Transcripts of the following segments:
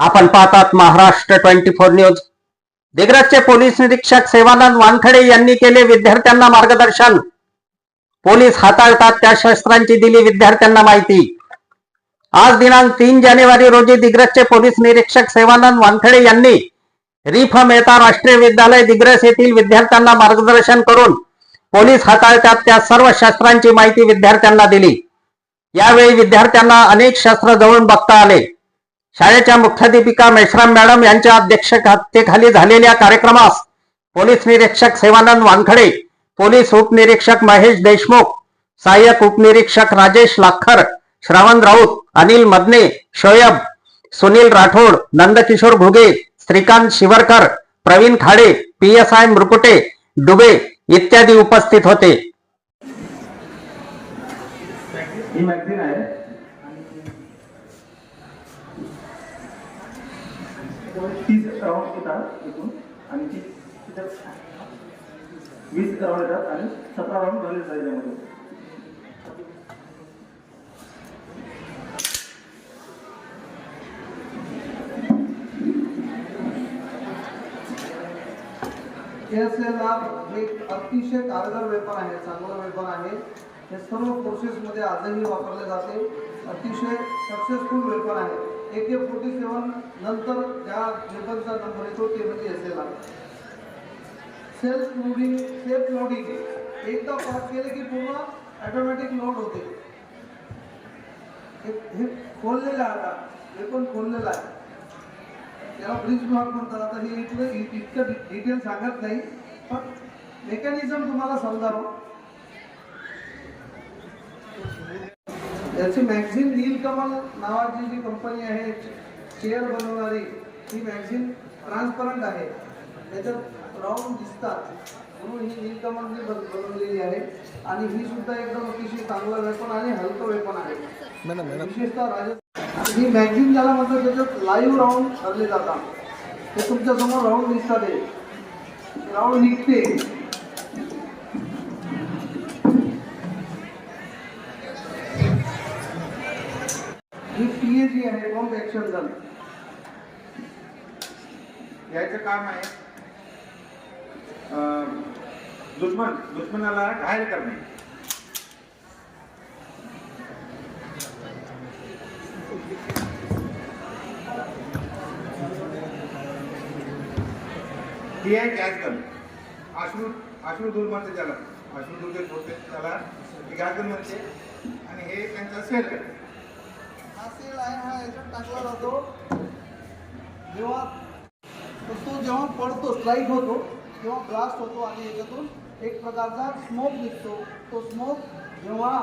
आपण पाहतात Maharashtra twenty four news. दिग्रजचे पोलीस निरीक्षक सेवानंद वानखडे यांनी केले विद्यार्थ्यांना मार्गदर्शन. पोलीस हाताळतात त्या शस्त्रांची दिली विद्यार्थ्यांना माहिती. आज दिनांक तीन जानेवारी रोजी दिग्रजचे पोलीस निरीक्षक सेवानंद वानखडे यांनी रिफ मेहता राष्ट्रीय विद्यालय दिग्रस येथील विद्यार्थ्यांना मार्गदर्शन करून पोलीस हाताळतात त्या सर्व शस्त्रांची माहिती विद्यार्थ्यांना दिली. यावेळी विद्यार्थ्यांना अनेक शस्त्र जवळून बघता आले. शाळेच्या मुख्याध्यापिका मेश्राम मॅडम यांच्या अध्यक्षतेखाली झालेल्या कार्यक्रमास पोलीस निरीक्षक सेवानंद वानखडे पोलीस उपनिरीक्षक महेश देशमुख सहाय्यक उपनिरीक्षक Rajesh Lakhar Shravan Raut Anil Madane Shoaib Sunil Rathod Nandkishor Ghuge Shrikant Shivarkar Pravin Khade P S I Mrukute Dube इत्यादी उपस्थित होते ही मॅगझिन आहे तीस राऊंड येतात एकूण आणि ती वीस राऊंड येतात आणि सतरा राऊंड भरले जाईल त्यामध्ये एएसएलआर हे अतिशय कारगर वेपन आहे चांगलं वेपन आहे. हे सर्व प्रोसेसमध्ये आजही वापरले जाते. अतिशय सक्सेसफुल वेपन आहे. ए के फोर्टी सेवन नंतर ज्या वेपनचा नंबर येतो ते म्हणजे S L R self loading self loading एकदा पास केले की पूर्ण ऑटोमॅटिक लोड होते. हे हे खोललेलं आहे आता. वेपन खोललेलं आहे. त्याला ब्रिज ब्लॉक म्हणतात. आता हे इथलं इतकं डिटेल सांगत नाही. पण मेकॅनिझम तुम्हाला समजावं. याची मॅगझिन नीलकमल नावाची जी कंपनी आहे चेअर बनवणारी ही मॅगझिन ट्रान्सपरंट आहे. त्याच्यात राऊंड दिसतात. म्हणून ही नीलकमलने बन- बनवलेली आहे. आणि ही सुद्धा एकदम अतिशय चांगलं वेपन आणि हलकं वेपन आहे. विशेषतः राज ही मॅगझिन ज्याला म्हणतात त्याच्यात लाईव्ह राऊंड ठरले जातात. ते तुमच्यासमोर राऊंड दिसतात राऊंड निघते. ही पी ए जी आहे बॉम्ब ऍक्शन झालं. याचं काम आहे दुश्मन दुश्मनाला घायल करणे. ही आहे गॅस गन अश्रू अश्रू दूर म्हणते त्याला. अश्रू दूर जे होते त्याला. गॅस गन म्हणते. आणि हे त्यांचा सेल करते हा सेल आहे हा याच्यात टाकला जातो. जेव्हा तो जेव्हा पडतो स्ट्राईक होतो तेव्हा ब्लास्ट होतो आणि याच्यातून एक प्रकारचा स्मोक निघतो. तो स्मोक जेव्हा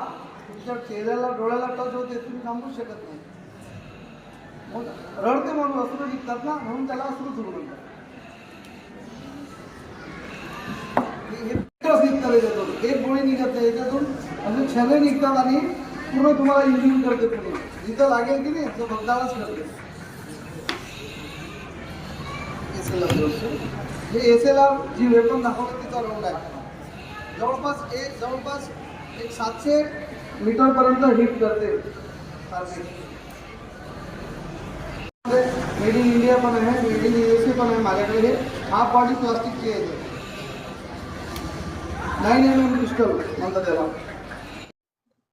तुमच्या चेहऱ्याला डोळ्याला टच होते तुम्ही थांबू शकत नाही. मग रडते म्हणून अश्रू निघतात ना म्हणून त्याला अश्रू सुरू म्हणतात हे- निघतात याच्यातून एक गोळी निघत नाही याच्यातून अजून छले निघतात आणि पूर्ण तुम्हाला इंजिन करते पूर्ण जिथं लागेल की नाही तो बगदाळच करते. हे एस एल आर जी वेपन दाखवलं तिचा राऊंड आहे. जवळपास एक जवळपास एक सातशे मीटरपर्यंत हिट करते. मेड इन इंडिया पण आहे मेड इन युएसए पण आहे माझ्याकडे हे. हाफ बॉडी प्लास्टिकची आहे. नाईन एम एम पिस्टल म्हणतात त्याला.